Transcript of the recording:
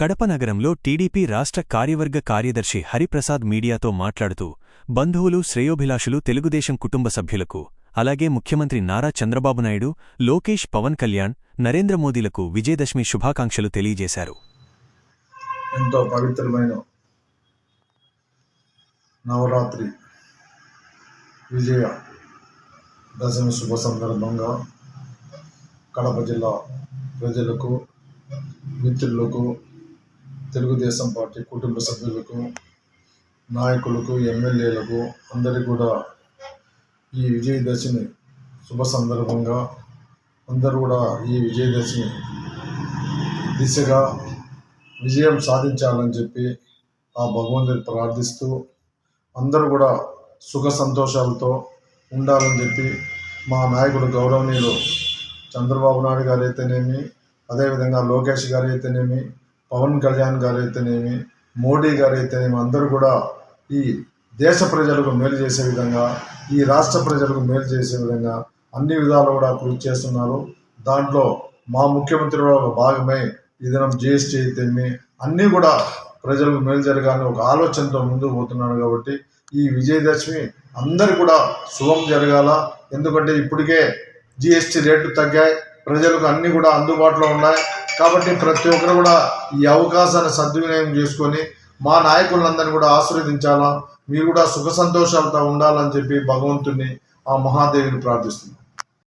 కడప నగరంలో టీడీపీ రాష్ట్ర కార్యవర్గ కార్యదర్శి హరిప్రసాద్ మీడియాతో మాట్లాడుతూ బంధువులు శ్రేయోభిలాషులు తెలుగుదేశం కుటుంబ సభ్యులకు అలాగే ముఖ్యమంత్రి నారా చంద్రబాబు నాయుడు లోకేష్ పవన్ కళ్యాణ్ నరేంద్ర మోదీలకు విజయదశమి శుభాకాంక్షలు తెలియజేశారు. ఎంతో పవిత్రమైన నవరాత్రి విజయ దశమి శుభ సందర్భంగా కడప జిల్లా ప్రజలకు మిత్రులకు తెలుగుదేశం పార్టీ కుటుంబ సభ్యులకు నాయకులకు ఎమ్మెల్యేలకు అందరికీ కూడా ఈ విజయదశమి శుభ సందర్భంగా అందరూ కూడా ఈ విజయదశమి దిశగా విజయం సాధించాలని చెప్పి ఆ భగవంతుని ప్రార్థిస్తూ అందరూ కూడా సుఖ సంతోషాలతో ఉండాలని చెప్పి మా నాయకుడు గౌరవనీయులు చంద్రబాబు నాయుడు గారు అయితేనేమి అదేవిధంగా లోకేష్ గారు అయితేనేమి పవన్ కళ్యాణ్ గారు అయితేనేమి మోడీ గారు అయితేనేమి అందరూ కూడా ఈ దేశ ప్రజలకు మేలు చేసే విధంగా ఈ రాష్ట్ర ప్రజలకు మేలు చేసే విధంగా అన్ని విధాలు కూడా కృషి చేస్తున్నారు. దాంట్లో మా ముఖ్యమంత్రి కూడా ఒక భాగమై ఈ దినం జిఎస్టీ అయితేమి అన్నీ కూడా ప్రజలకు మేలు జరగాలని ఒక ఆలోచనతో ముందుకు పోతున్నాడు కాబట్టి ఈ విజయదశమి అందరు కూడా శుభం జరగాల. ఎందుకంటే ఇప్పటికే జిఎస్టీ రేట్లు తగ్గాయి ప్రజలకు అన్నీ కూడా అందుబాటులో ఉన్నాయి. కాబట్టి ప్రతి ఒక్కరు కూడా ఈ అవకాశాన్ని సద్వినియోగం చేసుకొని మా నాయకులందరినీ కూడా ఆశీర్వదించాలా మీరు కూడా సుఖ సంతోషాలతో ఉండాలని చెప్పి భగవంతుని ఆ మహాదేవిని ప్రార్థిస్తున్నాం.